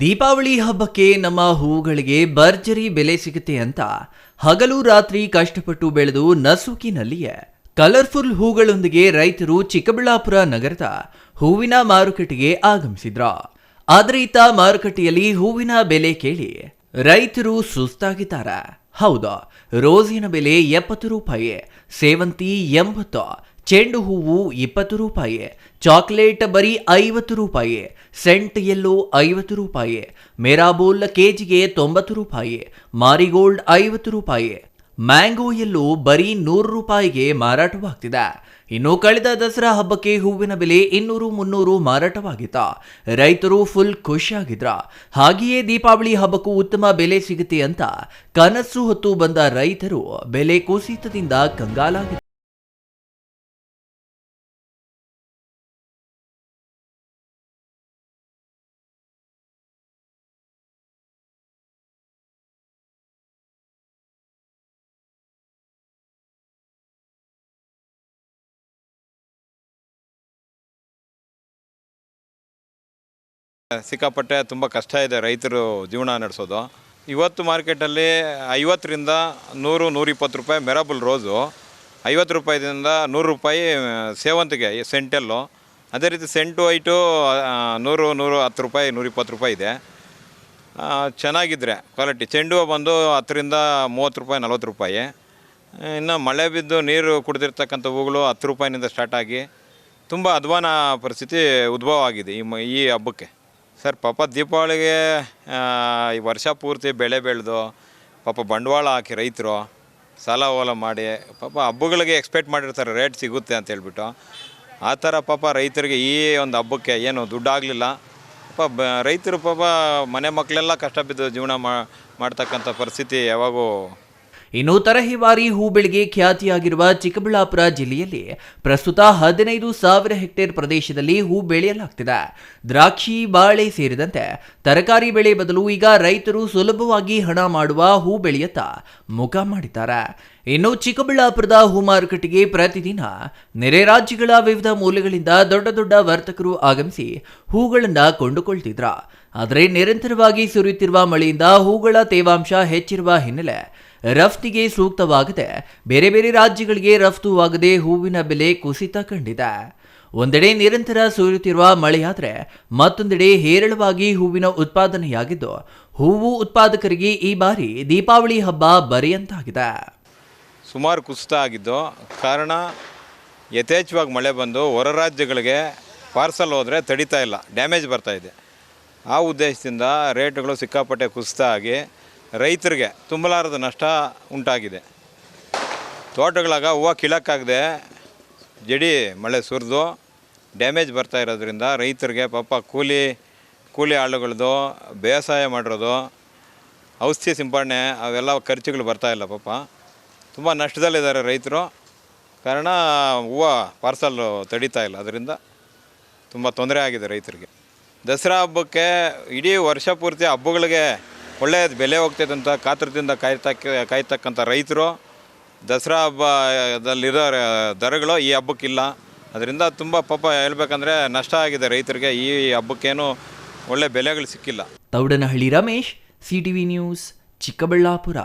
ದೀಪಾವಳಿ ಹಬ್ಬಕ್ಕೆ ನಮ್ಮ ಹೂಗಳಿಗೆ ಭರ್ಜರಿ ಬೆಲೆ ಸಿಗುತ್ತೆ ಅಂತ ಹಗಲು ರಾತ್ರಿ ಕಷ್ಟಪಟ್ಟು ಬೆಳೆದು ನಸುಕಿನಲ್ಲಿಯೇ. ಕಲರ್ಫುಲ್ ಹೂಗಳೊಂದಿಗೆ ರೈತರು ಚಿಕ್ಕಬಳ್ಳಾಪುರ ನಗರದ ಹೂವಿನ ಮಾರುಕಟ್ಟೆಗೆ ಆಗಮಿಸಿದ್ರ. ಆದ್ರೆ ಇತ್ತ ಮಾರುಕಟ್ಟೆಯಲ್ಲಿ ಹೂವಿನ ಬೆಲೆ ಕೇಳಿ ರೈತರು ಸುಸ್ತಾಗಿದ್ದಾರೆ. ಹೌದು, ರೋಸಿನ ಬೆಲೆ ಎಪ್ಪತ್ತು ರೂಪಾಯಿ, ಸೇವಂತಿ ಎಂಬತ್ತು ಚೆಂಡು ಹೂವು ಇಪ್ಪತ್ತು ರೂಪಾಯಿ, ಚಾಕ್ಲೇಟ್ ಬರೀ ಐವತ್ತು ರೂಪಾಯಿ, ಸೆಂಟ್ ಎಲ್ಲೋ ಐವತ್ತು ರೂಪಾಯಿ, ಮೇರಾಬೋಲ್ ಕೆಜಿಗೆ ತೊಂಬತ್ತು ರೂಪಾಯಿ, ಮಾರಿಗೋಲ್ಡ್ ಐವತ್ತು ರೂಪಾಯಿ, ಮ್ಯಾಂಗೋ ಎಲ್ಲೋ ಬರೀ ನೂರು ರೂಪಾಯಿಗೆ ಮಾರಾಟವಾಗ್ತಿದೆ. ಇನ್ನು ಕಳೆದ ದಸರಾ ಹಬ್ಬಕ್ಕೆ ಹೂವಿನ ಬೆಲೆ ಇನ್ನೂರು ಮುನ್ನೂರು ಮಾರಾಟವಾಗಿತ್ತ, ರೈತರು ಫುಲ್ ಖುಷಿಯಾಗಿದ್ರ. ಹಾಗೆಯೇ ದೀಪಾವಳಿ ಹಬ್ಬಕ್ಕೂ ಉತ್ತಮ ಬೆಲೆ ಸಿಗುತ್ತೆ ಅಂತ ಕನಸು ಹೊತ್ತು ಬಂದ ರೈತರು ಬೆಲೆ ಕುಸಿತದಿಂದ ಕಂಗಾಲಾಗಿದ್ದಾರೆ. ಸಿಕ್ಕಾಪಟ್ಟೆ ತುಂಬ ಕಷ್ಟ ಇದೆ ರೈತರು ಜೀವನ ನಡೆಸೋದು. ಇವತ್ತು ಮಾರ್ಕೆಟಲ್ಲಿ ಐವತ್ತರಿಂದ ನೂರು, ನೂರಿಪ್ಪತ್ತು ರೂಪಾಯಿ ಮೆರಾಬಲ್ ರೋಸು. ಐವತ್ತು ರೂಪಾಯಿದಿಂದ ನೂರು ರೂಪಾಯಿ ಸೇವಂತಿಗೆ ಸೆಂಟೆಲ್ಲು. ಅದೇ ರೀತಿ ಸೆಂಟು ಐಟು ನೂರು ನೂರು, ಹತ್ತು ರೂಪಾಯಿ, ನೂರಿಪ್ಪತ್ತು ರೂಪಾಯಿ ಇದೆ. ಚೆನ್ನಾಗಿದ್ದರೆ ಕ್ವಾಲಿಟಿ. ಚೆಂಡು ಹೂವು ಬಂದು ಹತ್ತರಿಂದ ಮೂವತ್ತು ರೂಪಾಯಿ, ನಲ್ವತ್ತು ರೂಪಾಯಿ. ಇನ್ನು ಮಳೆ ಬಿದ್ದು ನೀರು ಕುಡಿದಿರ್ತಕ್ಕಂಥ ಹೂಗಳು ಹತ್ತು ರೂಪಾಯಿನಿಂದ ಸ್ಟಾರ್ಟ್ ಆಗಿ ತುಂಬ ಅಧ್ವಾನ ಪರಿಸ್ಥಿತಿ ಉದ್ಭವ ಆಗಿದೆ ಈ ಈ ಹಬ್ಬಕ್ಕೆ. ಸರ್, ಪಾಪ ದೀಪಾವಳಿಗೆ ಈ ವರ್ಷ ಪೂರ್ತಿ ಬೆಳೆ ಬೆಳೆದು, ಪಾಪ ಬಂಡವಾಳ ಹಾಕಿ ರೈತರು ಸಾಲ ಓಲ ಮಾಡಿ, ಪಾಪ ಹಬ್ಬಗಳಿಗೆ ಎಕ್ಸ್ಪೆಕ್ಟ್ ಮಾಡಿರ್ತಾರೆ ರೇಟ್ ಸಿಗುತ್ತೆ ಅಂತ ಹೇಳ್ಬಿಟ್ಟು. ಆ ಥರ ಪಾಪ ರೈತರಿಗೆ ಈ ಒಂದು ಹಬ್ಬಕ್ಕೆ ಏನು ದುಡ್ಡಾಗಲಿಲ್ಲ. ಪಾಪ ಬ, ರೈತರು ಪಾಪ ಮನೆ ಮಕ್ಕಳೆಲ್ಲ ಕಷ್ಟ ಬಿದ್ದು ಜೀವನ ಮಾಡ್ತಕ್ಕಂಥ ಪರಿಸ್ಥಿತಿ ಯಾವಾಗೂ ಇನ್ನು ತರಹಿವಾರಿ ಹೂ ಬೆಳೆಗೆ ಖ್ಯಾತಿಯಾಗಿರುವ ಚಿಕ್ಕಬಳ್ಳಾಪುರ ಜಿಲ್ಲೆಯಲ್ಲಿ ಪ್ರಸ್ತುತ ಹದಿನೈದು ಸಾವಿರ ಹೆಕ್ಟೇರ್ ಪ್ರದೇಶದಲ್ಲಿ ಹೂ ಬೆಳೆಯಲಾಗ್ತಿದೆ. ದ್ರಾಕ್ಷಿ, ಬಾಳೆ ಸೇರಿದಂತೆ ತರಕಾರಿ ಬೆಳೆ ಬದಲು ಈಗ ರೈತರು ಸುಲಭವಾಗಿ ಹಣ ಮಾಡುವ ಹೂ ಬೆಳೆಯತ್ತ ಮುಖ ಮಾಡಿದ್ದಾರೆ. ಇನ್ನು ಚಿಕ್ಕಬಳ್ಳಾಪುರದ ಹೂ ಮಾರುಕಟ್ಟೆಗೆ ಪ್ರತಿದಿನ ನೆರೆ ರಾಜ್ಯಗಳ ವಿವಿಧ ಮೂಲೆಗಳಿಂದ ದೊಡ್ಡ ದೊಡ್ಡ ವರ್ತಕರು ಆಗಮಿಸಿ ಹೂಗಳನ್ನು ಕೊಂಡುಕೊಳ್ತಿದ್ರ. ಆದರೆ ನಿರಂತರವಾಗಿ ಸುರಿಯುತ್ತಿರುವ ಮಳೆಯಿಂದ ಹೂಗಳ ತೇವಾಂಶ ಹೆಚ್ಚಿರುವ ಹಿನ್ನೆಲೆ ರಫ್ತಿಗೆ ಸೂಕ್ತವಾಗದೆ ಬೇರೆ ಬೇರೆ ರಾಜ್ಯಗಳಿಗೆ ರಫ್ತುವಾಗದೆ ಹೂವಿನ ಬೆಲೆ ಕುಸಿತ ಕಂಡಿದೆ. ಒಂದೆಡೆ ನಿರಂತರ ಸುರಿಯುತ್ತಿರುವ ಮಳೆಯಾದರೆ ಮತ್ತೊಂದೆಡೆ ಹೇರಳವಾಗಿ ಹೂವಿನ ಉತ್ಪಾದನೆಯಾಗಿದ್ದು ಹೂವು ಉತ್ಪಾದಕರಿಗೆ ಈ ಬಾರಿ ದೀಪಾವಳಿ ಹಬ್ಬ ಬರೆಯಂತಾಗಿದೆ. ಸುಮಾರು ಕುಸಿತ ಆಗಿದ್ದು ಕಾರಣ ಯಥೇಚ್ಛವಾಗಿ ಮಳೆ ಬಂದು ಹೊರ ರಾಜ್ಯಗಳಿಗೆ ಪಾರ್ಸಲ್ ಹೋದರೆ ತಡಿತಾ ಇಲ್ಲ, ಡ್ಯಾಮೇಜ್ ಬರ್ತಾಯಿದೆ ಆ ಉದ್ದೇಶದಿಂದ ರೇಟ್ಗಳು ಸಿಕ್ಕಾಪಟ್ಟೆ ಕುಸಿತ ಆಗಿ ರೈತರಿಗೆ ತುಂಬಲಾರದ ನಷ್ಟ ಉಂಟಾಗಿದೆ. ತೋಟಗಳಾಗ ಹೂವು ಕೀಳಕ್ಕಾಗದೆ ಜಡಿ ಮಳೆ ಸುರಿದು ಡ್ಯಾಮೇಜ್ ಬರ್ತಾ ಇರೋದ್ರಿಂದ ರೈತರಿಗೆ ಪಾಪ ಕೂಲಿ ಕೂಲಿ ಆಳುಗಳದು, ಬೇಸಾಯ ಮಾಡಿರೋದು, ಔಷಧಿ ಸಿಂಪಡಣೆ ಅವೆಲ್ಲ ಖರ್ಚುಗಳು ಬರ್ತಾ ಇಲ್ಲ ಪಾಪ. ತುಂಬ ನಷ್ಟದಲ್ಲಿದ್ದಾರೆ ರೈತರು. ಕಾರಣ, ಹೂವು ಪಾರ್ಸಲ್ ತಡೀತಾ ಇಲ್ಲ. ಅದರಿಂದ ತುಂಬ ತೊಂದರೆ ಆಗಿದೆ ರೈತರಿಗೆ. ದಸರಾ ಹಬ್ಬಕ್ಕೆ ಇಡೀ ವರ್ಷ ಪೂರ್ತಿ ಹಬ್ಬಗಳಿಗೆ ಒಳ್ಳೆಯ ಬೆಲೆ ಹೋಗ್ತೈತೆ ಅಂತ ಕಾತರದಿಂದ ಕಾಯ್ತಕ್ಕ ಕಾಯ್ತಕ್ಕಂಥ ರೈತರು ದಸರಾ ಹಬ್ಬದಲ್ಲಿರೋ ದರಗಳು ಈ ಹಬ್ಬಕ್ಕಿಲ್ಲ. ಅದರಿಂದ ತುಂಬ ಪಾಪ ಹೇಳ್ಬೇಕಂದ್ರೆ ನಷ್ಟ ಆಗಿದೆ ರೈತರಿಗೆ. ಈ ಹಬ್ಬಕ್ಕೇನು ಒಳ್ಳೆ ಬೆಲೆಗಳು ಸಿಕ್ಕಿಲ್ಲ. Taudanahalli Ramesh, CTV news, Chikkaballapur.